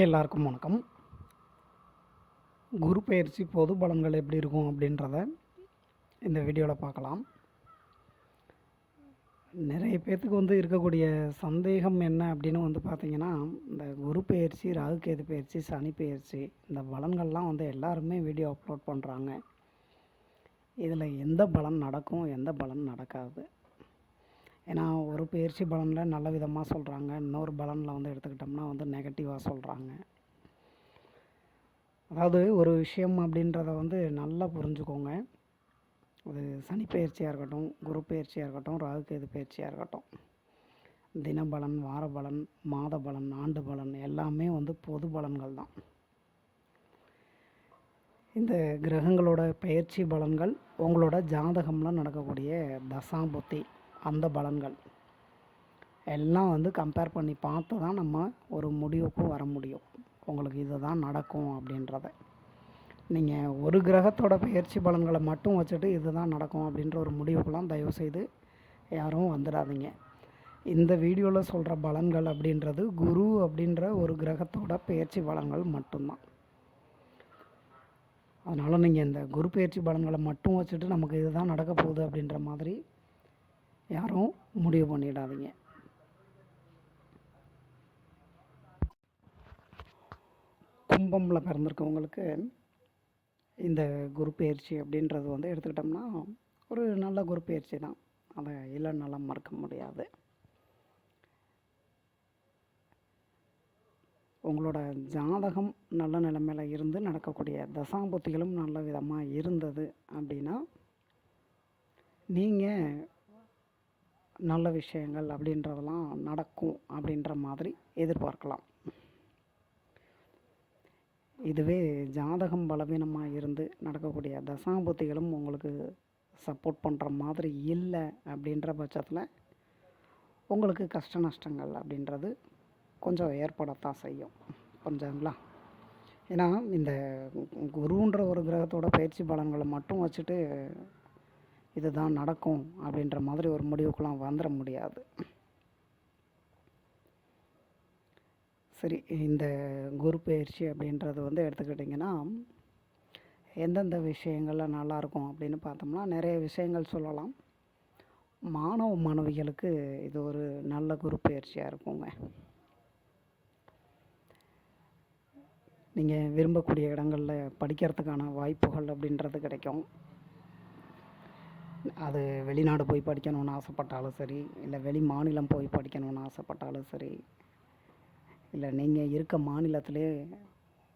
எல்லாருக்கும் வணக்கம். குரு பயிற்சி பொது பலன்கள் எப்படி இருக்கும் அப்படின்றத இந்த வீடியோவில் பார்க்கலாம். நிறைய பேர்த்துக்கு வந்து இருக்கக்கூடிய சந்தேகம் என்ன அப்படின்னு வந்து பார்த்திங்கன்னா இந்த குரு பயிற்சி ராகுகேது பயிற்சி சனி பயிற்சி இந்த பலன்கள்லாம் வந்து எல்லாருமே வீடியோ அப்லோட் பண்ணுறாங்க. இதில் எந்த பலன் நடக்கும் எந்த பலன் நடக்காது. ஏன்னா ஒரு பயிற்சி பலனில் நல்ல விதமாக சொல்கிறாங்க இன்னொரு பலனில் வந்து எடுத்துக்கிட்டோம்னா வந்து நெகட்டிவாக சொல்கிறாங்க அதாவது ஒரு விஷயம் அப்படின்றத வந்து நல்லா புரிஞ்சுக்கோங்க. அது சனி பயிற்சியாக இருக்கட்டும் குரு பயிற்சியாக இருக்கட்டும் ராகுகேது பயிற்சியாக இருக்கட்டும். தினபலன் வார பலன் மாத பலன் ஆண்டு பலன் எல்லாமே வந்து பொது பலன்கள் தான். இந்த கிரகங்களோட பயிற்சி பலன்கள் உங்களோட ஜாதகம்லாம் நடக்கக்கூடிய தசாபுத்தி. அந்த பலன்கள். எல்லாம் வந்து கம்பேர் பண்ணி பார்த்து தான் நம்ம ஒரு முடிவுக்கும் வர முடியும். உங்களுக்கு இதுதான் நடக்கும் அப்படின்றத. நீங்கள் ஒரு கிரகத்தோட பயிற்சி பலன்களை மட்டும் வச்சுட்டு இதுதான் நடக்கும் அப்படின்ற ஒரு முடிவுக்கெல்லாம் தயவுசெய்து யாரும் வந்துடாதீங்க. இந்த வீடியோவில் சொல்கிற பலன்கள் அப்படின்றது குரு அப்படின்ற ஒரு கிரகத்தோட பயிற்சி பலன்கள் மட்டும்தான். அதனால் நீங்கள் இந்த குரு பயிற்சி பலன்களை மட்டும் வச்சுட்டு நமக்கு இதுதான் நடக்க போகுது அப்படின்ற மாதிரி யாரும் முடிவு பண்ணிடாதீங்க. கும்பமில் பிறந்திருக்கவங்களுக்கு இந்த குரு பயிற்சி அப்படின்றது வந்து எடுத்துக்கிட்டோம்னா ஒரு நல்ல குரு பயிற்சி தான். அதை இல்லைன்னால மறக்க முடியாது. உங்களோட ஜாதகம் நல்ல நிலைமையில் இருந்து நடக்கக்கூடிய தசாபுத்திகளும் நல்ல விதமாக இருந்தது அப்படின்னா நீங்கள் நல்ல விஷயங்கள் அப்படின்றதெல்லாம் நடக்கும் அப்படின்ற மாதிரி எதிர்பார்க்கலாம். இதுவே ஜாதகம் பலவீனமாக இருந்து நடக்கக்கூடிய தசாபுத்திகளும் உங்களுக்கு சப்போர்ட் பண்ணுற மாதிரி இல்லை அப்படின்ற பட்சத்தில் உங்களுக்கு கஷ்ட நஷ்டங்கள் அப்படின்றது கொஞ்சம் ஏற்படத்தான் செய்யும். கொஞ்சங்களா ஏன்னா இந்த குருன்ற ஒரு கிரகத்தோட பயிற்சி பலன்களை மட்டும் வச்சுட்டு இதுதான் நடக்கும் அப்படின்ற மாதிரி ஒரு முடிவுக்குலாம் வந்துட முடியாது. சரி இந்த குரு பயிற்சி அப்படின்றது வந்து எடுத்துக்கிட்டிங்கன்னா எந்தெந்த விஷயங்கள்ல நல்லாயிருக்கும் அப்படின்னு பார்த்தோம்னா நிறைய விஷயங்கள் சொல்லலாம். மாணவ மாணவிகளுக்கு இது ஒரு நல்ல குரு பயிற்சியாக இருக்குங்க. நீங்கள் விரும்பக்கூடிய இடங்களில் படிக்கிறதுக்கான வாய்ப்புகள் அப்படின்றது கிடைக்கும். அது வெளிநாடு போய் படிக்கணும்னு ஆசைப்பட்டாலும் சரி இல்லை வெளி மாநிலம் போய் படிக்கணும்னு ஆசைப்பட்டாலும் சரி இல்லை நீங்கள் இருக்க மாநிலத்திலே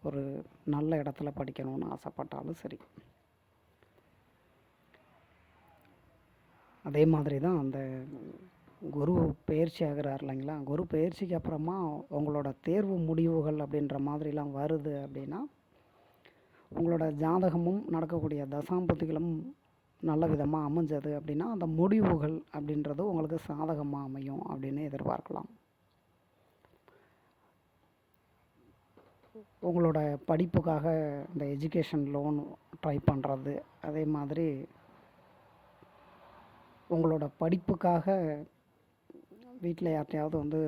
ஒரு நல்ல இடத்துல படிக்கணும்னு ஆசைப்பட்டாலும் சரி. அதே மாதிரி தான் அந்த குரு பயிற்சி ஆகிறார் இல்லைங்களா? குரு பயிற்சிக்கு அப்புறமா உங்களோட தேர்வு முடிவுகள் அப்படின்ற மாதிரிலாம் வருது அப்படின்னா உங்களோட ஜாதகமும் நடக்கக்கூடிய தசாம்பதிகளும் நல்ல விதமாக அமைஞ்சது அப்படின்னா அந்த முடிவுகள் அப்படின்றது உங்களுக்கு சாதகமாக அமையும் அப்படின்னு எதிர்பார்க்கலாம். உங்களோட படிப்புக்காக இந்த எஜுகேஷன் லோன் ட்ரை பண்ணுறது அதே மாதிரி உங்களோட படிப்புக்காக வீட்டில் யார்கிட்டையாவது வந்து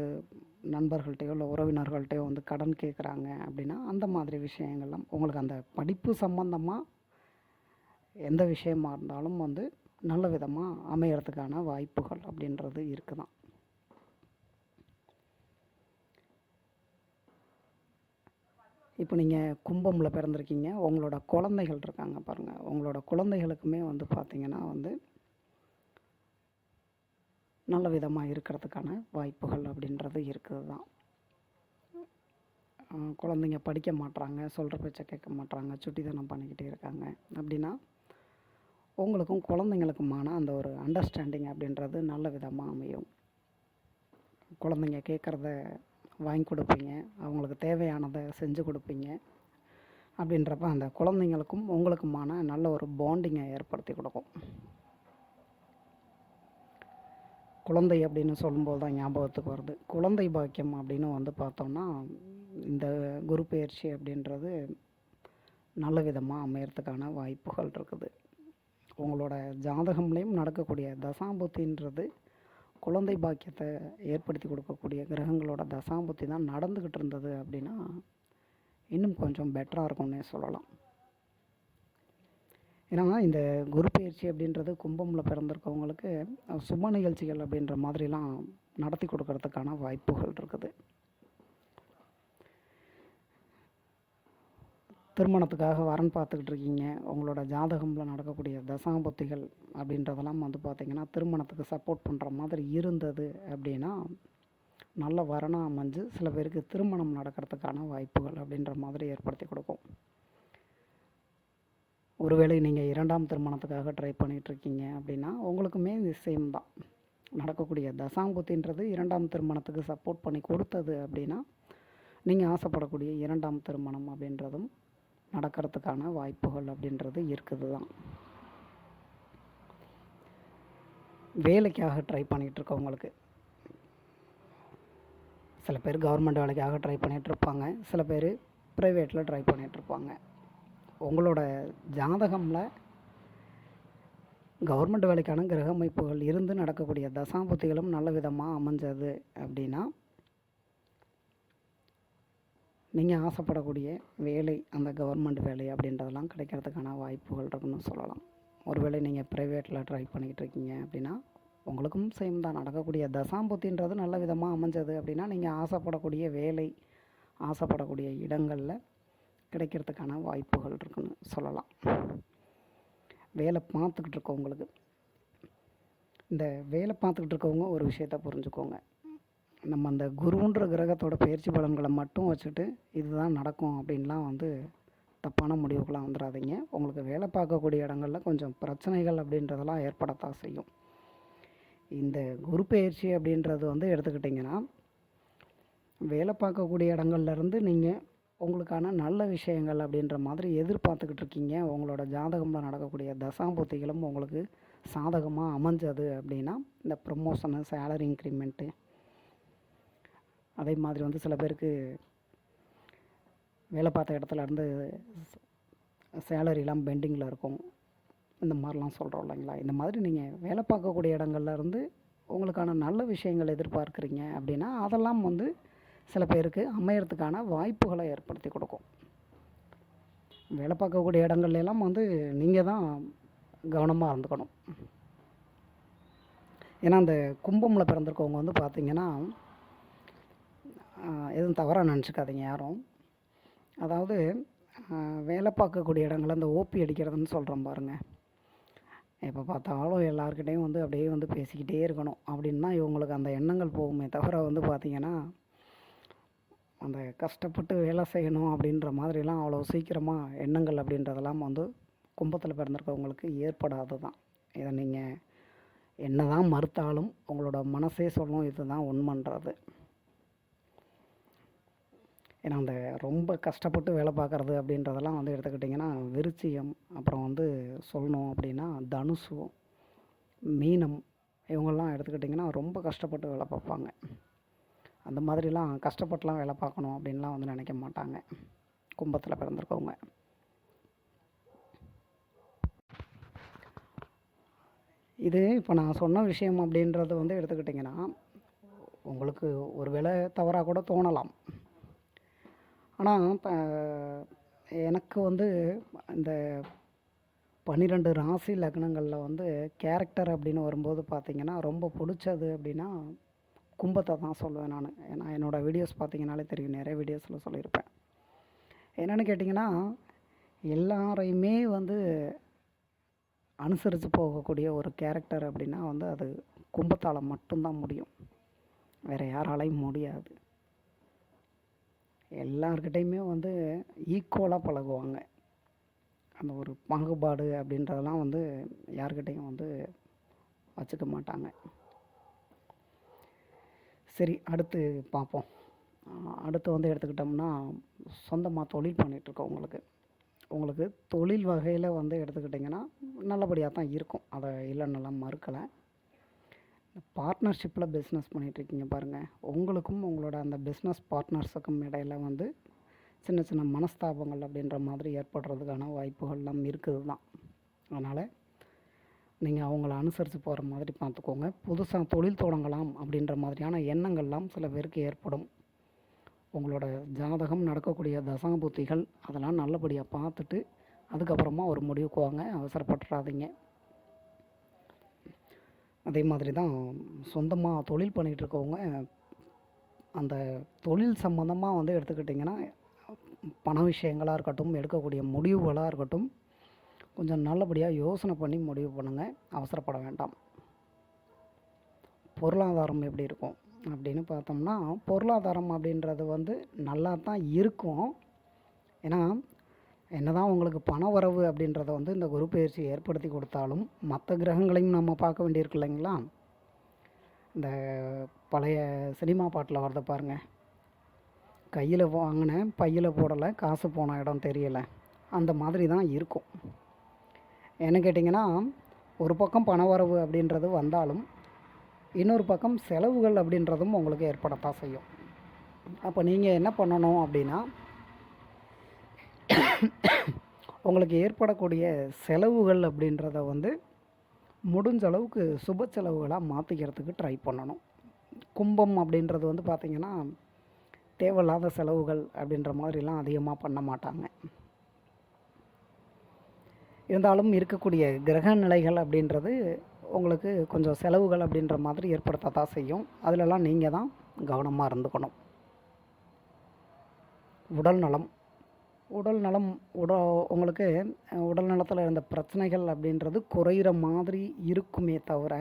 நண்பர்கள்ட்டையோ இல்லை உறவினர்கள்ட்டையோ வந்து கடன் கேட்குறாங்க அப்படின்னா அந்த மாதிரி விஷயங்கள்லாம் உங்களுக்கு அந்த படிப்பு சம்மந்தமாக எந்த விஷயமா இருந்தாலும் வந்து நல்ல விதமாக அமையறதுக்கான வாய்ப்புகள் அப்படின்றது இருக்குதான். இப்போ நீங்கள் கும்பமில் பிறந்திருக்கீங்க உங்களோட குழந்தைகள் இருக்காங்க பாருங்கள் உங்களோட குழந்தைகளுக்குமே வந்து பார்த்திங்கன்னா வந்து நல்ல விதமாக இருக்கிறதுக்கான வாய்ப்புகள் அப்படின்றது இருக்குது தான் குழந்தைங்க படிக்க மாட்றாங்க சொல்கிற பேச்சை கேட்க மாட்றாங்க சுட்டித்தனம் பண்ணிக்கிட்டே இருக்காங்க. அப்படின்னா உங்களுக்கும் குழந்தைங்களுக்குமான அந்த ஒரு அண்டர்ஸ்டாண்டிங் அப்படின்றது நல்ல விதமாக அமையும். குழந்தைங்க கேட்குறத வாங்கி கொடுப்பீங்க. அவங்களுக்கு தேவையானதை செஞ்சு கொடுப்பீங்க. அப்படின்றப்ப அந்த குழந்தைங்களுக்கும் உங்களுக்குமான நல்ல ஒரு பாண்டிங்கை ஏற்படுத்தி கொடுக்கும். குழந்தை அப்படின்னு சொல்லும்போது தான் ஞாபகத்துக்கு வருது. குழந்தை பாக்கியம் அப்படின்னு வந்து பார்த்தோம்னா இந்த குரு பயிற்சி அப்படின்றது நல்ல விதமாக அமையறதுக்கான வாய்ப்புகள் இருக்குது. உங்களோட ஜாதகம்லேயும் நடக்கக்கூடிய தசாபுத்தின்றது குழந்தை பாக்கியத்தை ஏற்படுத்தி கொடுக்கக்கூடிய கிரகங்களோட தசாபுத்தி தான் நடந்துக்கிட்டு இருந்தது அப்படின்னா இன்னும் கொஞ்சம் பெட்டராக இருக்கும்னே சொல்லலாம். ஏன்னா இந்த குரு பயிற்சி அப்படின்றது கும்பமில் பிறந்திருக்கவங்களுக்கு சும சுப நிகழ்ச்சிகள் அப்படின்ற மாதிரிலாம் நடத்தி கொடுக்கறதுக்கான வாய்ப்புகள் இருக்குது. திருமணத்துக்காக வரன் பார்த்துக்கிட்டு இருக்கீங்க உங்களோட ஜாதகமில் நடக்கக்கூடிய தசாபுத்திகள் அப்படின்றதெல்லாம் வந்து பார்த்திங்கன்னா திருமணத்துக்கு சப்போர்ட் பண்ணுற மாதிரி இருந்தது அப்படின்னா நல்ல வரனாக அமைஞ்சு சில பேருக்கு திருமணம் நடக்கிறதுக்கான வாய்ப்புகள் அப்படின்ற மாதிரி ஏற்படுத்தி கொடுக்கும். ஒருவேளை நீங்கள் இரண்டாம் திருமணத்துக்காக ட்ரை பண்ணிகிட்ருக்கீங்க அப்படின்னா உங்களுக்குமே இது சேம் தான். நடக்கக்கூடிய தசாங்குத்தின்றது இரண்டாம் திருமணத்துக்கு சப்போர்ட் பண்ணி கொடுத்தது அப்படின்னா நீங்கள் ஆசைப்படக்கூடிய இரண்டாம் திருமணம் அப்படின்றதும் நடக்கிறதுக்கான வாய்ப்புகள் அப்படின்றது இருக்குது தான். வேலைக்காக ட்ரை பண்ணிகிட்டு இருக்கவங்களுக்கு சில பேர் கவர்மெண்ட் வேலைக்காக ட்ரை பண்ணிகிட்ருப்பாங்க. சில பேர் ப்ரைவேட்டில் ட்ரை பண்ணிகிட்டு இருப்பாங்க உங்களோட ஜாதகமில் கவர்மெண்ட் வேலைக்கான கிரக அமைப்புகள் இருந்து நடக்கக்கூடிய தசாபுத்திகளும் நல்ல விதமாக அமைஞ்சது அப்படின்னா நீங்கள் ஆசைப்படக்கூடிய வேலை அந்த கவர்மெண்ட் வேலை அப்படின்றதெல்லாம் கிடைக்கிறதுக்கான வாய்ப்புகள் இருக்குன்னு சொல்லலாம். ஒருவேளை நீங்கள் ப்ரைவேட்டில் ட்ரை பண்ணிக்கிட்டு இருக்கீங்க அப்படின்னா உங்களுக்கும் சேம் தான். நடக்கக்கூடிய தசாம்புத்தின்றது நல்ல விதமாக அமைஞ்சது அப்படின்னா நீங்கள் ஆசைப்படக்கூடிய வேலை ஆசைப்படக்கூடிய இடங்களில் கிடைக்கிறதுக்கான வாய்ப்புகள் இருக்குன்னு சொல்லலாம். வேலை பார்த்துக்கிட்டு இருக்கவங்களுக்கு இந்த வேலை பார்த்துக்கிட்டு இருக்கவங்க ஒரு விஷயத்த புரிஞ்சுக்கோங்க. நம்ம அந்த குருன்ற கிரகத்தோட பயிற்சி பலன்களை மட்டும் வச்சுட்டு இதுதான் நடக்கும் அப்படின்லாம் வந்து தப்பான முடிவுக்கெலாம் வந்துடாதீங்க. உங்களுக்கு வேலை பார்க்கக்கூடிய இடங்களில் கொஞ்சம் பிரச்சனைகள் அப்படின்றதெல்லாம் ஏற்படத்தான் செய்யும். இந்த குரு பயிற்சி அப்படின்றது வந்து எடுத்துக்கிட்டிங்கன்னா வேலை பார்க்கக்கூடிய இடங்கள்லேருந்து நீங்கள் உங்களுக்கான நல்ல விஷயங்கள் அப்படின்ற மாதிரி எதிர்பார்த்துக்கிட்டு இருக்கீங்க. உங்களோட ஜாதகமில் நடக்கக்கூடிய தசாபுத்திகளும் உங்களுக்கு சாதகமாக அமைஞ்சது அப்படின்னா இந்த ப்ரொமோஷனு சேலரி இன்க்ரிமெண்ட்டு அதே மாதிரி வந்து சில பேருக்கு வேலை பார்த்த இடத்துல இருந்து சேலரிலாம் பெண்டிங்கில் இருக்கும். இந்த மாதிரிலாம் சொல்கிறோம் இல்லைங்களா? இந்த மாதிரி நீங்கள் வேலை பார்க்கக்கூடிய இடங்கள்ல இருந்து உங்களுக்கான நல்ல விஷயங்கள் எதிர்பார்க்குறீங்க அப்படின்னா அதெல்லாம் வந்து சில பேருக்கு அமையறதுக்கான வாய்ப்புகளை ஏற்படுத்தி கொடுக்கும். வேலை பார்க்கக்கூடிய இடங்கள்லாம் வந்து நீங்கள் தான் கவனமாக இருந்துக்கணும். ஏன்னா அந்த கும்பமில் பிறந்திருக்கவங்க வந்து பார்த்திங்கன்னா எதுவும் தவறாக நினச்சிக்காதீங்க யாரும். அதாவது வேலை பார்க்கக்கூடிய இடங்கள்ல இந்த ஓபி அடிக்கிறதுன்னு சொல்கிறோம் பாருங்கள் எப்போ பார்த்தாலும் எல்லாருக்கிட்டையும் வந்து அப்படியே வந்து பேசிக்கிட்டே இருக்கணும். அப்படின்னா இவங்களுக்கு அந்த எண்ணங்கள் போகுமே தவிர வந்து பார்த்திங்கன்னா அந்த கஷ்டப்பட்டு வேலை செய்யணும் அப்படின்ற மாதிரிலாம் அவ்வளோ சீக்கிரமாக எண்ணங்கள் அப்படின்றதெல்லாம் வந்து கும்பத்தில் பிறந்திருக்கவங்களுக்கு ஏற்படாது தான் இதை நீங்கள் என்ன தான் மறுத்தாலும் உங்களோட மனசே சொல்லும் இதுதான் உண்மைன்றது. ஏன்னா அந்த ரொம்ப கஷ்டப்பட்டு வேலை பார்க்குறது அப்படின்றதெல்லாம் வந்து எடுத்துக்கிட்டிங்கன்னா விருச்சியம் அப்புறம் வந்து சொல்லணும் அப்படின்னா தனுசு மீனம் இவங்கெல்லாம் எடுத்துக்கிட்டிங்கன்னா ரொம்ப கஷ்டப்பட்டு வேலை பார்ப்பாங்க. அந்த மாதிரிலாம் கஷ்டப்பட்டுலாம் வேலை பார்க்கணும் அப்படின்லாம் வந்து நினைக்க மாட்டாங்க. கும்பத்தில் பிறந்திருக்கவங்க. இது இப்போ நான் சொன்ன விஷயம் அப்படின்றது வந்து எடுத்துக்கிட்டிங்கன்னா உங்களுக்கு ஒரு வேலை தவறாக கூட தோணலாம். ஆனால் இப்போ எனக்கு வந்து இந்த பன்னிரெண்டு ராசி லக்னங்களில் வந்து கேரக்டர் அப்படின்னு வரும்போது பார்த்திங்கன்னா ரொம்ப பிடிச்சது அப்படின்னா கும்பத்தை தான் சொல்லுவேன் நான். ஏன்னா என்னோடய வீடியோஸ் பார்த்தீங்கனாலே தெரியும். நிறைய வீடியோஸில் சொல்லியிருப்பேன். என்னென்னு கேட்டிங்கன்னா எல்லாரையுமே வந்து அனுசரித்து போகக்கூடிய ஒரு கேரக்டர் அப்படின்னா வந்து அது கும்பத்தால் மட்டும்தான் முடியும். வேறு யாராலையும் முடியாது. எல்லார்கிட்டையுமே வந்து ஈக்குவலாக பழகுவாங்க. அந்த ஒரு பாகுபாடு அப்படின்றதெல்லாம் வந்து யார்கிட்டையும் வந்து வச்சுக்க மாட்டாங்க. சரி அடுத்து பார்ப்போம். அடுத்து வந்து எடுத்துக்கிட்டோம்னா சொந்தமாக தொழில் பண்ணிகிட்ருக்கவங்களுக்கு உங்களுக்கு. தொழில் வகையில் வந்து எடுத்துக்கிட்டிங்கன்னா நல்லபடியாக தான் இருக்கும். அதை இல்லைன்னெல்லாம் மறுக்கலை. பார்ட்னர்ஷிப்பில் பிஸ்னஸ் பண்ணிகிட்ருக்கீங்க பாருங்கள் உங்களுக்கும் உங்களோட அந்த பிஸ்னஸ் பார்ட்னர்ஸுக்கும் இடையில வந்து சின்ன சின்ன மனஸ்தாபங்கள் அப்படின்ற மாதிரி ஏற்படுறதுக்கான வாய்ப்புகள்லாம் இருக்குது தான் அதனால் நீங்கள் அவங்கள அனுசரித்து போகிற மாதிரி பார்த்துக்கோங்க. புதுசாக தொழில் தொடங்கலாம் அப்படின்ற மாதிரியான எண்ணங்கள்லாம் சில பேருக்கு ஏற்படும். உங்களோட ஜாதகம் நடக்கக்கூடிய தசாபுத்திகள் அதெல்லாம் நல்லபடியாக பார்த்துட்டு அதுக்கப்புறமா ஒரு முடிவுக்கு வாங்க. அவசரப்பட்டுறாதீங்க. அதே மாதிரி தான் சொந்தமாக தொழில் பண்ணிகிட்டு இருக்கவங்க அந்த தொழில் சம்மந்தமாக வந்து எடுத்துக்கிட்டிங்கன்னா பண விஷயங்களாக இருக்கட்டும் எடுக்கக்கூடிய முடிவுகளாக இருக்கட்டும் கொஞ்சம் நல்லபடியாக யோசனை பண்ணி முடிவு பண்ணுங்கள் அவசரப்பட வேண்டாம். பொருளாதாரம் எப்படி இருக்கும் அப்படின்னு பார்த்தோம்னா பொருளாதாரம் அப்படின்றது வந்து நல்லா தான் இருக்கும். ஏன்னா என்னதான் உங்களுக்கு பண வரவு அப்படின்றத வந்து இந்த குரு பயிற்சி ஏற்படுத்தி கொடுத்தாலும் மற்ற கிரகங்களையும் நம்ம பார்க்க வேண்டியிருக்கு இல்லைங்களா? இந்த பழைய சினிமா பாட்டில் வரத பாருங்க. கையில் வாங்கினேன் பையில் போடலை காசு போன இடம் தெரியலை. அந்த மாதிரி தான் இருக்கும். என்ன கேட்டிங்கன்னா ஒரு பக்கம் பண வரவு அப்படின்றது வந்தாலும் இன்னொரு பக்கம் செலவுகள் அப்படின்றதும் உங்களுக்கு ஏற்படத்தான் செய்யும். அப்போ நீங்கள் என்ன பண்ணணும் அப்படின்னா உங்களுக்கு ஏற்படக்கூடிய செலவுகள் அப்படின்றத வந்து முடிஞ்ச அளவுக்கு சுப செலவுகளாக மாற்றிக்கிறதுக்கு ட்ரை பண்ணணும். கும்பம் அப்படின்றது வந்து பார்த்திங்கன்னா தேவையில்லாத செலவுகள் அப்படின்ற மாதிரிலாம் அதிகமாக பண்ண மாட்டாங்க. இருந்தாலும் இருக்கக்கூடிய கிரக நிலைகள் அப்படின்றது உங்களுக்கு கொஞ்சம் செலவுகள் அப்படின்ற மாதிரி ஏற்படுத்த தான் செய்யும். அதிலெல்லாம் நீங்கள் தான் கவனமாக இருந்துக்கணும். உடல் நலம். உடல் நலம் உட உங்களுக்கு உடல் நலத்தில் இருந்த பிரச்சனைகள் அப்படின்றது குறையிற மாதிரி இருக்குமே தவிர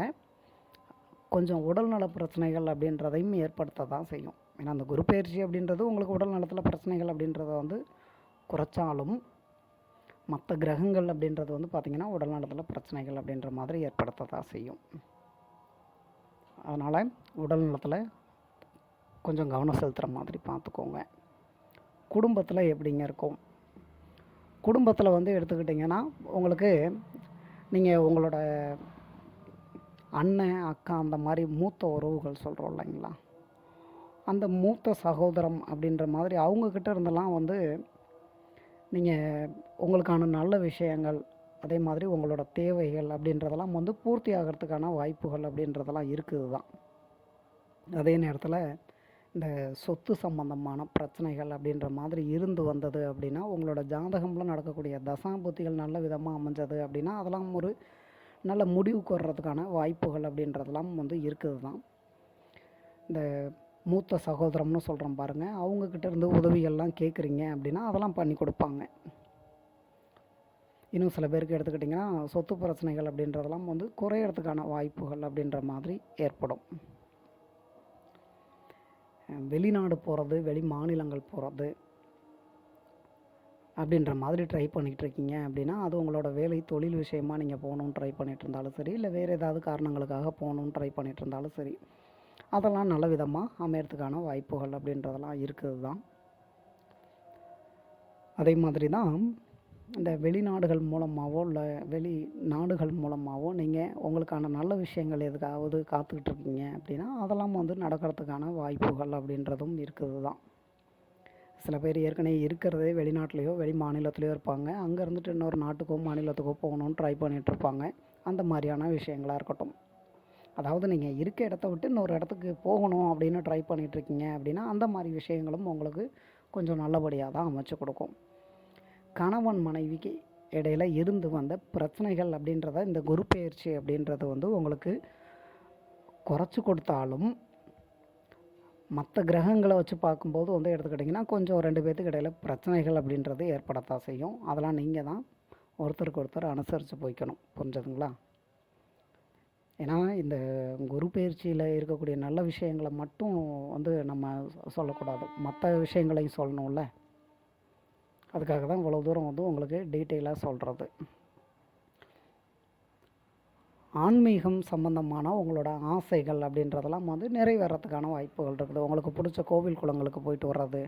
கொஞ்சம் உடல் நல பிரச்சனைகள் அப்படின்றதையும் ஏற்படுத்த தான் செய்யும். ஏன்னா அந்த குரு பயிற்சி அப்படின்றது உங்களுக்கு உடல் நலத்தில் பிரச்சனைகள் அப்படின்றத வந்து குறைச்சாலும் மற்ற கிரகங்கள் அப்படின்றது வந்து பார்த்திங்கன்னா உடல் நலத்தில் பிரச்சனைகள் அப்படின்ற மாதிரி ஏற்படுத்த தான் செய்யும். அதனால் உடல் நலத்தில் கொஞ்சம் கவனம் செலுத்துகிற மாதிரி பார்த்துக்கோங்க குடும்பத்தில் எப்படிங்க இருக்கும்? குடும்பத்தில் வந்து எடுத்துக்கிட்டிங்கன்னா உங்களுக்கு நீங்கள் உங்களோட அண்ணன் அக்கா அந்த மாதிரி மூத்த உறவுகள் சொல்கிறோம் இல்லைங்களா? அந்த மூத்த சகோதரம் அப்படின்ற மாதிரி அவங்கக்கிட்ட இருந்தெல்லாம் வந்து நீங்கள் உங்களுக்கான நல்ல விஷயங்கள் அதே மாதிரி உங்களோட தேவைகள் அப்படின்றதெல்லாம் வந்து பூர்த்தி ஆகிறதுக்கான வாய்ப்புகள் அப்படின்றதெல்லாம் இருக்குது தான் அதே நேரத்தில் இந்த சொத்து சம்பந்தமான பிரச்சனைகள் அப்படின்ற மாதிரி இருந்து வந்தது அப்படின்னா உங்களோட ஜாதகம்ல நடக்கக்கூடிய தசாபுத்திகள் நல்ல விதமாக அமைஞ்சது அப்படின்னா அதெல்லாம் ஒரு நல்ல முடிவுக்கு வர்றதுக்கான வாய்ப்புகள் அப்படின்றதெல்லாம் வந்து இருக்குது தான் இந்த மூத்த சகோதரம்னு சொல்கிறோம் பாருங்கள் அவங்கக்கிட்ட இருந்து உதவிகள்லாம் கேட்குறீங்க அப்படின்னா அதெல்லாம் பண்ணி கொடுப்பாங்க. இன்னும் சில பேருக்கு எடுத்துக்கிட்டிங்கன்னா சொத்து பிரச்சனைகள் அப்படின்றதெல்லாம் வந்து குறையிறதுக்கான வாய்ப்புகள் அப்படின்ற மாதிரி ஏற்படும். வெளிநாடு போகிறது வெளி மாநிலங்கள் போகிறது அப்படின்ற மாதிரி ட்ரை பண்ணிகிட்டு இருக்கீங்க அப்படின்னா அது உங்களோட வேலை தொழில் விஷயமாக நீங்கள் போகணுன்னு ட்ரை பண்ணிகிட்டு இருந்தாலும் சரி இல்லை வேறு ஏதாவது காரணங்களுக்காக போகணுன்னு ட்ரை பண்ணிகிட்டு இருந்தாலும் சரி அதெல்லாம் நல்ல விதமாக அமையறதுக்கான வாய்ப்புகள் அப்படின்றதெல்லாம் இருக்குது தான் அதே மாதிரி தான் இந்த வெளிநாடுகள் மூலமாகவோ இல்லை வெளி நாடுகள் மூலமாகவோ நீங்கள் உங்களுக்கான நல்ல விஷயங்கள் எதுக்காவது காத்துக்கிட்டு இருக்கீங்க அப்படின்னா அதெல்லாம் வந்து நடக்கிறதுக்கான வாய்ப்புகள் அப்படின்றதும் இருக்குது தான் சில பேர் ஏற்கனவே இருக்கிறதே வெளிநாட்டிலையோ வெளி மாநிலத்திலையோ இருப்பாங்க. அங்கே இருந்துட்டு இன்னொரு நாட்டுக்கோ மாநிலத்துக்கோ போகணும்னு ட்ரை பண்ணிகிட்டு இருப்பாங்க. அந்த மாதிரியான விஷயங்களாக இருக்கட்டும். அதாவது நீங்கள் இருக்க இடத்த விட்டு இன்னொரு இடத்துக்கு போகணும் அப்படின்னு ட்ரை பண்ணிகிட்ருக்கீங்க அப்படின்னா அந்த மாதிரி விஷயங்களும் உங்களுக்கு கொஞ்சம் நல்லபடியாக தான் அமைச்சு கொடுக்கும். கணவன் மனைவிக்கு இடையில் இருந்து வந்த பிரச்சனைகள் அப்படின்றத இந்த குரு பெயர்ச்சி அப்படின்றது வந்து உங்களுக்கு குறைச்சி கொடுத்தாலும் மற்ற கிரகங்களை வச்சு பார்க்கும்போது வந்து எடுத்துக்கிட்டிங்கன்னா கொஞ்சம் ரெண்டு பேர்த்துக்கு இடையில பிரச்சனைகள் அப்படின்றது ஏற்படத்தான் செய்யும். அதெல்லாம் நீங்கள் தான் ஒருத்தருக்கு ஒருத்தர் அனுசரித்து போய்க்கணும். புரிஞ்சதுங்களா? ஏன்னா இந்த குரு பயிற்சியில் இருக்கக்கூடிய நல்ல விஷயங்களை மட்டும் வந்து நம்ம சொல்லக்கூடாது. மற்ற விஷயங்களையும் சொல்லணும்ல? அதுக்காக தான் இவ்வளோ தூரம் வந்து உங்களுக்கு டீட்டெயிலாக சொல்கிறது ஆன்மீகம் சம்பந்தமான உங்களோட ஆசைகள் அப்படின்றதெல்லாம் வந்து நிறைவேறத்துக்கான வாய்ப்புகள் இருக்குது. உங்களுக்கு பிடிச்ச கோவில் குளங்களுக்கு போயிட்டு வர்றது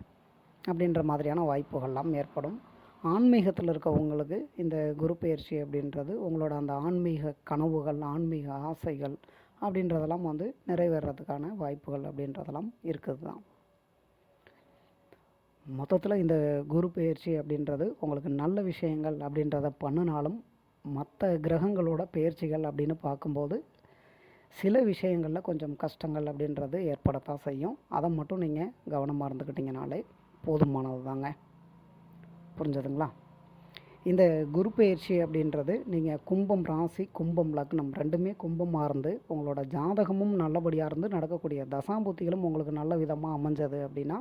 அப்படின்ற மாதிரியான வாய்ப்புகள்லாம் ஏற்படும். ஆன்மீகத்தில் இருக்கவங்களுக்கு இந்த குரு பயிற்சி அப்படின்றது உங்களோட அந்த ஆன்மீக கனவுகள் ஆன்மீக ஆசைகள் அப்படின்றதெல்லாம் வந்து நிறைவேறதுக்கான வாய்ப்புகள் அப்படின்றதெல்லாம் இருக்குது தான் மொத்தத்தில் இந்த குரு பயிற்சி அப்படின்றது உங்களுக்கு நல்ல விஷயங்கள் அப்படின்றத பண்ணினாலும் மற்ற கிரகங்களோட பயிற்சிகள் அப்படின்னு பார்க்கும்போது சில விஷயங்களில் கொஞ்சம் கஷ்டங்கள் அப்படின்றது ஏற்படத்தான் செய்யும். அதை மட்டும் நீங்கள் கவனமாக இருந்துக்கிட்டிங்கனாலே போதுமானது தாங்க புரிஞ்சதுங்களா? இந்த குரு பயிற்சி அப்படின்றது நீங்கள் கும்பம் ராசி கும்பம் லக்னம் ரெண்டுமே கும்பமாக இருந்து உங்களோட ஜாதகமும் நல்லபடியாக இருந்து நடக்கக்கூடிய தசாம்பூத்திகளும் உங்களுக்கு நல்ல விதமாக அமைஞ்சது அப்படின்னா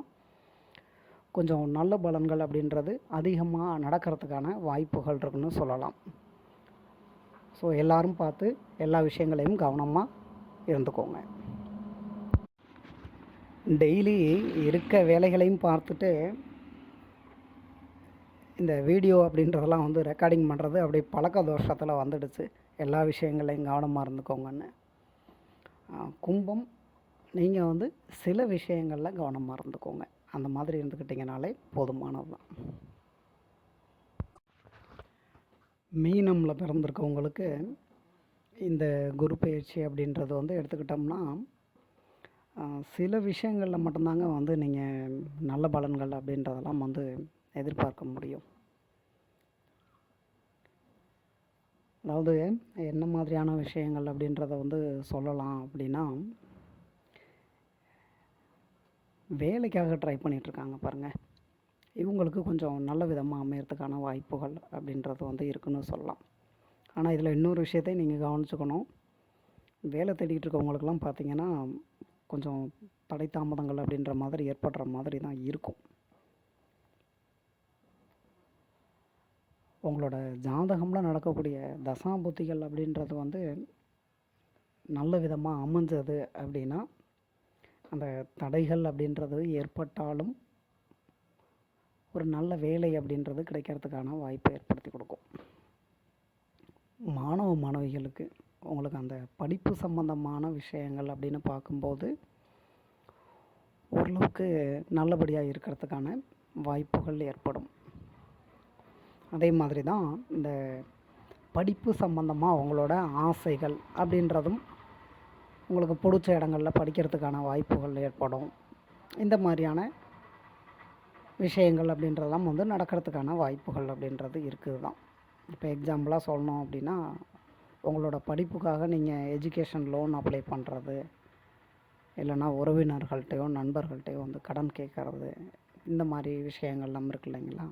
கொஞ்சம் நல்ல பலன்கள் அப்படின்றது அதிகமாக நடக்கிறதுக்கான வாய்ப்புகள் இருக்குன்னு சொல்லலாம். ஸோ எல்லாரும் பார்த்து எல்லா விஷயங்களையும் கவனமாக இருந்துக்கோங்க. டெய்லி இருக்க வேலைகளையும் பார்த்துட்டு இந்த வீடியோ அப்படின்றதெல்லாம் வந்து ரெக்கார்டிங் பண்ணுறது அப்படி பழக்க தோஷத்தில் வந்துடுச்சு. எல்லா விஷயங்களையும் கவனமாக இருந்துக்கோங்கன்னு. கும்பம் நீங்கள் வந்து சில விஷயங்களில் கவனமாக இருந்துக்கோங்க. அந்த மாதிரி இருந்துக்கிட்டிங்கனாலே போதுமானது தான். மீனமில் பிறந்திருக்கவங்களுக்கு இந்த குரு பயிற்சி அப்படின்றது வந்து எடுத்துக்கிட்டோம்னா சில விஷயங்களில் மட்டும்தாங்க வந்து நீங்கள் நல்ல பலன்கள் அப்படின்றதெல்லாம் வந்து எதிர்பார்க்க முடியும். அதாவது என்ன மாதிரியான விஷயங்கள் அப்படின்றத வந்து சொல்லலாம் அப்படின்னா வேலைக்காக ட்ரை பண்ணிகிட்ருக்காங்க பாருங்கள் இவங்களுக்கு கொஞ்சம் நல்ல விதமாக அமையறதுக்கான வாய்ப்புகள் அப்படின்றது வந்து இருக்குன்னு சொல்லலாம். ஆனால் இதில் இன்னொரு விஷயத்தை நீங்கள் கவனிச்சுக்கணும். வேலை தேடிட்டு இருக்கவங்களுக்கெல்லாம் பார்த்தீங்கன்னா கொஞ்சம் தடை தாமதங்கள் அப்படின்ற மாதிரி ஏற்படுற மாதிரி தான் இருக்கும். உங்களோட ஜாதகம்லாம் நடக்கக்கூடிய தசாபுத்திகள் அப்படின்றது வந்து நல்ல விதமாக அமைஞ்சது அப்படின்னா அந்த தடைகள் அப்படின்றது ஏற்பட்டாலும் ஒரு நல்ல வேலை அப்படின்றது கிடைக்கிறதுக்கான வாய்ப்பை ஏற்படுத்தி கொடுக்கும். மாணவ மாணவிகளுக்கு உங்களுக்கு அந்த படிப்பு சம்பந்தமான விஷயங்கள் அப்படின்னு பார்க்கும்போது ஓரளவுக்கு நல்லபடியாக இருக்கிறதுக்கான வாய்ப்புகள் ஏற்படும். அதே மாதிரி தான் இந்த படிப்பு சம்பந்தமாக அவங்களோட ஆசைகள் அப்படின்றதும் உங்களுக்கு பிடிச்ச இடங்களில் படிக்கிறதுக்கான வாய்ப்புகள் ஏற்படும். இந்த மாதிரியான விஷயங்கள் அப்படின்றதெல்லாம் வந்து நடக்கிறதுக்கான வாய்ப்புகள் அப்படின்றது இருக்குது தான் இப்போ எக்ஸாம்பிளாக சொல்லணும் அப்படின்னா உங்களோட படிப்புக்காக நீங்கள் எஜுகேஷன் லோன் அப்ளை பண்ணுறது இல்லைன்னா உறவினர்கள்ட்டையோ நண்பர்கள்ட்டையோ வந்து கடன் கேட்குறது இந்த மாதிரி விஷயங்கள்லாம் இருக்கு இல்லைங்களா?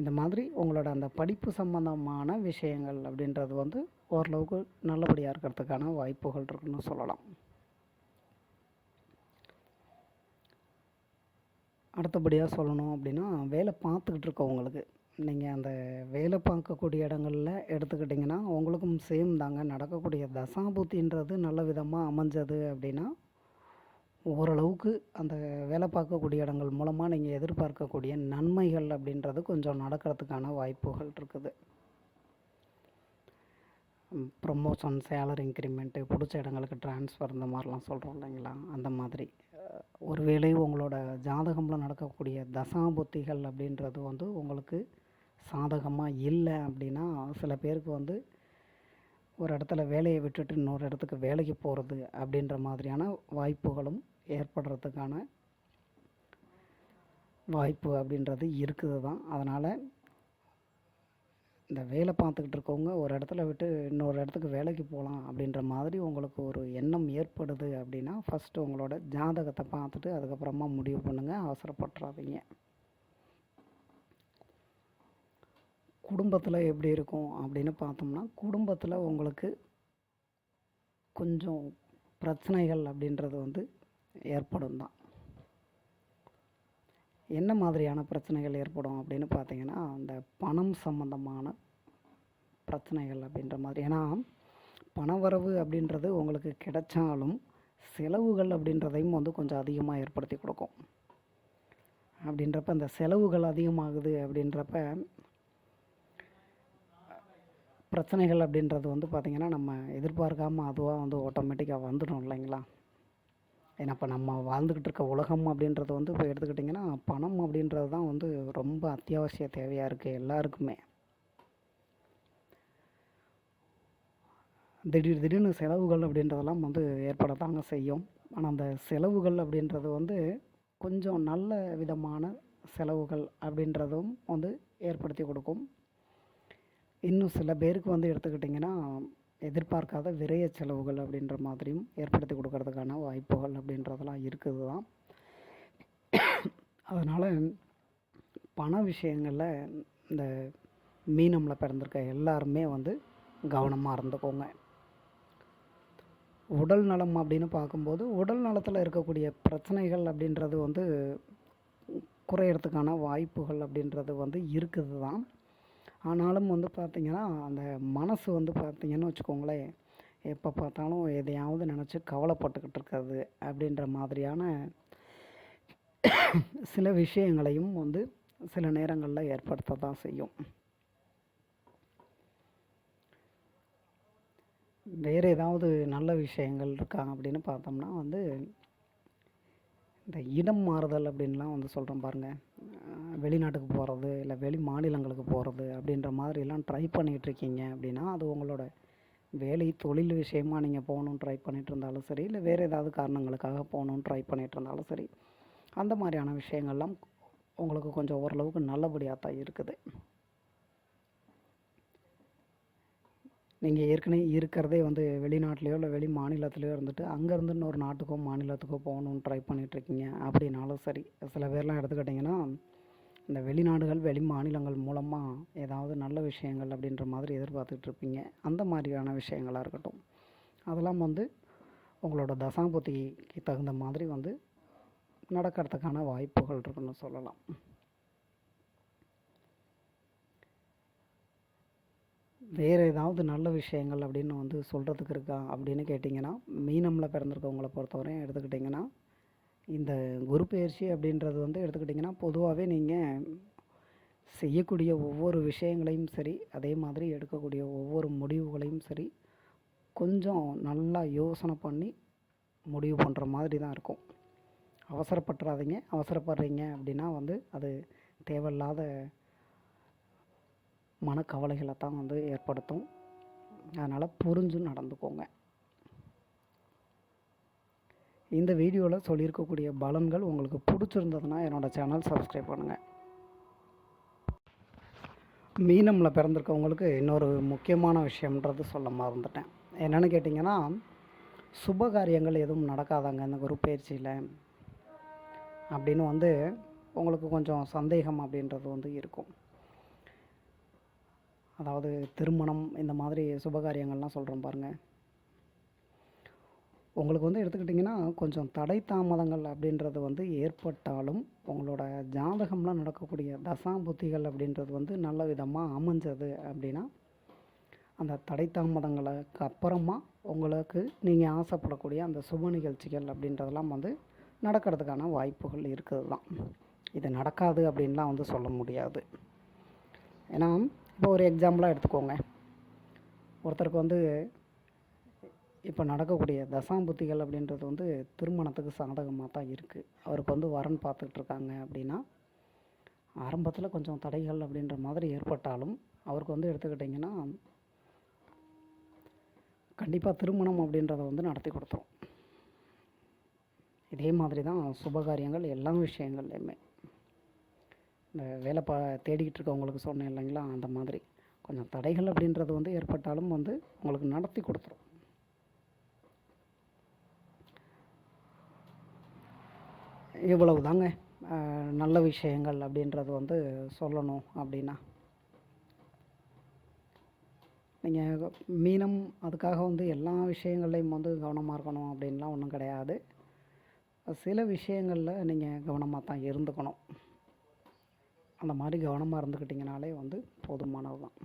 இந்த மாதிரி உங்களோட அந்த படிப்பு சம்பந்தமான விஷயங்கள் அப்படின்றது வந்து ஓரளவுக்கு நல்லபடியாக இருக்கிறதுக்கான வாய்ப்புகள் இருக்குன்னு சொல்லலாம். அடுத்தபடியாக சொல்லணும் அப்படின்னா வேலை பார்த்துக்கிட்டு இருக்கவங்களுக்கு. நீங்கள் அந்த வேலை பார்க்கக்கூடிய இடங்களில் எடுத்துக்கிட்டிங்கன்னா உங்களுக்கும் சேம் தாங்க. நடக்கக்கூடிய தசாபுத்தின்றது நல்ல விதமாக அமைஞ்சது அப்படின்னா ஓரளவுக்கு அந்த வேலை பார்க்கக்கூடிய இடங்கள் மூலமாக நீங்கள் எதிர்பார்க்கக்கூடிய நன்மைகள் அப்படின்றது கொஞ்சம் நடக்கிறதுக்கான வாய்ப்புகள் இருக்குது. ப்ரொமோஷன் சேலரி இன்க்ரிமெண்ட்டு பிடிச்ச இடங்களுக்கு ட்ரான்ஸ்ஃபர் இந்த மாதிரிலாம் சொல்கிறோம் இல்லைங்களா? அந்த மாதிரி. ஒரு ஒருவேளை உங்களோட ஜாதகமில் நடக்கக்கூடிய தசாபுத்திகள் அப்படின்றது வந்து உங்களுக்கு சாதகமாக இல்லை அப்படின்னா சில பேருக்கு வந்து ஒரு இடத்துல வேலையை விட்டுட்டு இன்னொரு இடத்துக்கு வேலைக்கு போகிறது அப்படின்ற மாதிரியான வாய்ப்புகளும் ஏற்படுறதுக்கான வாய்ப்பு அப்படின்றது இருக்குது தான். அதனால் இந்த வேலை பார்த்துக்கிட்டு இருக்கவங்க ஒரு இடத்துல விட்டு இன்னொரு இடத்துக்கு வேலைக்கு போகலாம் அப்படின்ற மாதிரி உங்களுக்கு ஒரு எண்ணம் ஏற்படுது அப்படின்னா ஃபஸ்ட்டு உங்களோட ஜாதகத்தை பார்த்துட்டு அதுக்கப்புறமா முடிவு பண்ணுங்கள் அவசரப்பட்டுறாதீங்க. குடும்பத்தில் எப்படி இருக்கும் அப்படின்னு பார்த்தோம்னா குடும்பத்தில் உங்களுக்கு கொஞ்சம் பிரச்சனைகள் அப்படின்றது வந்து ஏற்படும் தான் என்ன மாதிரியான பிரச்சனைகள் ஏற்படும் அப்படின்னு பார்த்தீங்கன்னா அந்த பணம் சம்மந்தமான பிரச்சனைகள் அப்படின்ற மாதிரி. ஏன்னா பணவரவு அப்படின்றது உங்களுக்கு கிடைச்சாலும் செலவுகள் அப்படின்றதையும் வந்து கொஞ்சம் அதிகமாக ஏற்படுத்தி கொடுக்கும். அப்படின்றப்ப அந்த செலவுகள் அதிகமாகுது அப்படின்றப்ப பிரச்சனைகள் அப்படின்றது வந்து பார்த்திங்கன்னா நம்ம எதிர்பார்க்காமல் அதுவாக வந்து ஆட்டோமேட்டிக்காக வந்துடும் இல்லைங்களா? ஏன்னா இப்போ நம்ம வாழ்ந்துக்கிட்டு இருக்க உலகம் அப்படின்றது வந்து இப்போ எடுத்துக்கிட்டிங்கன்னா பணம் அப்படின்றது தான் வந்து ரொம்ப அத்தியாவசிய தேவையாக இருக்குது எல்லாருக்குமே. திடீர் திடீர்னு செலவுகள் அப்படின்றதெல்லாம் வந்து ஏற்படத்தாங்க செய்யும். ஆனால் அந்த செலவுகள் அப்படின்றது வந்து கொஞ்சம் நல்ல விதமான செலவுகள் அப்படின்றதும் வந்து ஏற்படுத்தி கொடுக்கும். இன்னும் சில பேருக்கு வந்து எடுத்துக்கிட்டிங்கன்னா எதிர்பார்க்காத விரைய செலவுகள் அப்படின்ற மாதிரியும் ஏற்படுத்தி கொடுக்கறதுக்கான வாய்ப்புகள் அப்படின்றதெல்லாம் இருக்குது தான். அதனால் பண விஷயங்களில் இந்த மீனமில் பிறந்திருக்க எல்லாருமே வந்து கவனமாக இருந்துக்கோங்க. உடல் நலம் அப்படின்னு பார்க்கும்போது உடல் நலத்தில் இருக்கக்கூடிய பிரச்சனைகள் அப்படின்றது வந்து குறையிறதுக்கான வாய்ப்புகள் அப்படின்றது வந்து இருக்குது தான். ஆனாலும் வந்து பார்த்திங்கன்னா அந்த மனசு வந்து பார்த்திங்கன்னு வச்சுக்கோங்களேன் எப்போ பார்த்தாலும் எதையாவது நினச்சி கவலைப்பட்டுக்கிட்டு இருக்கிறது அப்படின்ற மாதிரியான சில விஷயங்களையும் வந்து சில நேரங்களில் ஏற்படுத்த தான் செய்யும். வேறு ஏதாவது நல்ல விஷயங்கள் இருக்கா அப்படின்னு பார்த்தோம்னா வந்து இந்த இடம் மாறுதல் அப்படின்லாம் வந்து சொல்கிறோம் பாருங்கள் வெளிநாட்டுக்கு போகிறது இல்லை வெளி மாநிலங்களுக்கு போகிறது அப்படின்ற மாதிரிலாம் ட்ரை பண்ணிகிட்ருக்கீங்க அப்படின்னா அது உங்களோட வேலை தொழில் விஷயமாக நீங்கள் போகணுன்னு ட்ரை பண்ணிகிட்டு இருந்தாலும் சரி இல்லை வேறு ஏதாவது காரணங்களுக்காக போகணுன்னு ட்ரை பண்ணிகிட்டு இருந்தாலும் சரி அந்த மாதிரியான விஷயங்கள்லாம் உங்களுக்கு கொஞ்சம் ஓரளவுக்கு நல்லபடியாக தான் இருக்குது. நீங்கள் ஏற்கனவே இருக்கிறதே வந்து வெளிநாட்டிலையோ இல்லை வெளி மாநிலத்திலையோ இருந்துட்டு அங்கேருந்து இன்னொரு நாட்டுக்கோ மாநிலத்துக்கோ போகணுன்னு ட்ரை பண்ணிகிட்ருக்கீங்க அப்படின்னாலும் சரி. சில பேர்லாம் எடுத்துக்கிட்டிங்கன்னா இந்த வெளிநாடுகள் வெளி மாநிலங்கள் மூலமாக ஏதாவது நல்ல விஷயங்கள் அப்படின்ற மாதிரி எதிர்பார்த்துட்டு இருப்பீங்க அந்த மாதிரியான விஷயங்களாக இருக்கட்டும். அதெல்லாம் வந்து உங்களோட தசாபுத்திக்கு தகுந்த மாதிரி வந்து நடக்கிறதுக்கான வாய்ப்புகள் இருக்குன்னு சொல்லலாம். வேறு ஏதாவது நல்ல விஷயங்கள் அப்படின்னு வந்து சொல்கிறதுக்கு இருக்கா அப்படின்னு கேட்டிங்கன்னா மீனமில் பிறந்திருக்கவங்களை பொறுத்தவரையும் எடுத்துக்கிட்டிங்கன்னா இந்த குரு பயிற்சி அப்படின்றது வந்து எடுத்துக்கிட்டிங்கன்னா பொதுவாகவே நீங்கள் செய்யக்கூடிய ஒவ்வொரு விஷயங்களையும் சரி அதே மாதிரி எடுக்கக்கூடிய ஒவ்வொரு முடிவுகளையும் சரி கொஞ்சம் நல்லா யோசனை பண்ணி முடிவு பண்ணுற மாதிரி தான் இருக்கும். அவசரப்பட்டுறாதீங்க. அவசரப்படுறீங்க அப்படின்னா வந்து அது தேவையில்லாத மனக்கவலைகளை தான் வந்து ஏற்படுத்தும். அதனால் புரிஞ்சு நடந்துக்கோங்க. இந்த வீடியோவில் சொல்லியிருக்கக்கூடிய பலன்கள் உங்களுக்கு பிடிச்சிருந்ததுன்னா என்னோடய சேனல் சப்ஸ்கிரைப் பண்ணுங்கள் மீனமில் பிறந்திருக்கவங்களுக்கு இன்னொரு முக்கியமான விஷயம்ன்றது சொல்ல மறந்துட்டேன். என்னென்னு கேட்டிங்கன்னா சுப காரியங்கள் எதுவும் நடக்காதாங்க இந்த குரு பயிற்சியில்? அப்படின்னு வந்து உங்களுக்கு கொஞ்சம் சந்தேகம் அப்படின்றது வந்து இருக்கும். அதாவது திருமணம் இந்த மாதிரி சுபகாரியங்கள்லாம் சொல்கிறோம் பாருங்கள் உங்களுக்கு வந்து எடுத்துக்கிட்டிங்கன்னா கொஞ்சம் தடை தாமதங்கள் அப்படின்றது வந்து ஏற்பட்டாலும் உங்களோட ஜாதகம்லாம் நடக்கக்கூடிய தசாம்புத்திகள் அப்படின்றது வந்து நல்ல விதமாக அமைஞ்சது அப்படின்னா அந்த தடை தாமதங்களுக்கு அப்புறமா உங்களுக்கு நீங்கள் ஆசைப்படக்கூடிய அந்த சுப நிகழ்ச்சிகள் அப்படின்றதெல்லாம் வந்து நடக்கிறதுக்கான வாய்ப்புகள் இருக்குது தான் இது நடக்காது அப்படின்லாம் வந்து சொல்ல முடியாது. ஏன்னா இப்போ ஒரு எக்ஸாம்பிளாக எடுத்துக்கோங்க. ஒருத்தருக்கு வந்து இப்போ நடக்கக்கூடிய தசாம்புத்திகள் அப்படின்றது வந்து திருமணத்துக்கு சாதகமாக தான் இருக்குது அவருக்கு வந்து வரன் பார்த்துக்கிட்டு இருக்காங்க அப்படின்னா ஆரம்பத்தில் கொஞ்சம் தடைகள் அப்படின்ற மாதிரி ஏற்பட்டாலும் அவருக்கு வந்து எடுத்துக்கிட்டிங்கன்னா கண்டிப்பாக திருமணம் அப்படின்றத வந்து நடத்தி கொடுத்துரும். இதே மாதிரி தான் சுபகாரியங்கள் எல்லா விஷயங்கள்லையுமே. இந்த வேலை பா தேடிக்கிட்டு இருக்கவங்களுக்கு சொன்னேன் இல்லைங்களா? அந்த மாதிரி. கொஞ்சம் தடைகள் அப்படின்றது வந்து ஏற்பட்டாலும் வந்து உங்களுக்கு நடத்தி கொடுத்துரும். இவ்வளவு தாங்க நல்ல விஷயங்கள் அப்படின்றது வந்து சொல்லணும் அப்படின்னா. நீங்கள் மீனம் அதுக்காக வந்து எல்லா விஷயங்கள்லையும் வந்து கவனமாக இருக்கணும் அப்படின்லாம் ஒன்றும் கிடையாது. சில விஷயங்களில் நீங்கள் கவனமாக தான் இருந்துக்கணும். அந்த மாதிரி கவனமாக இருந்துக்கிட்டிங்கனாலே வந்து போதுமானது தான்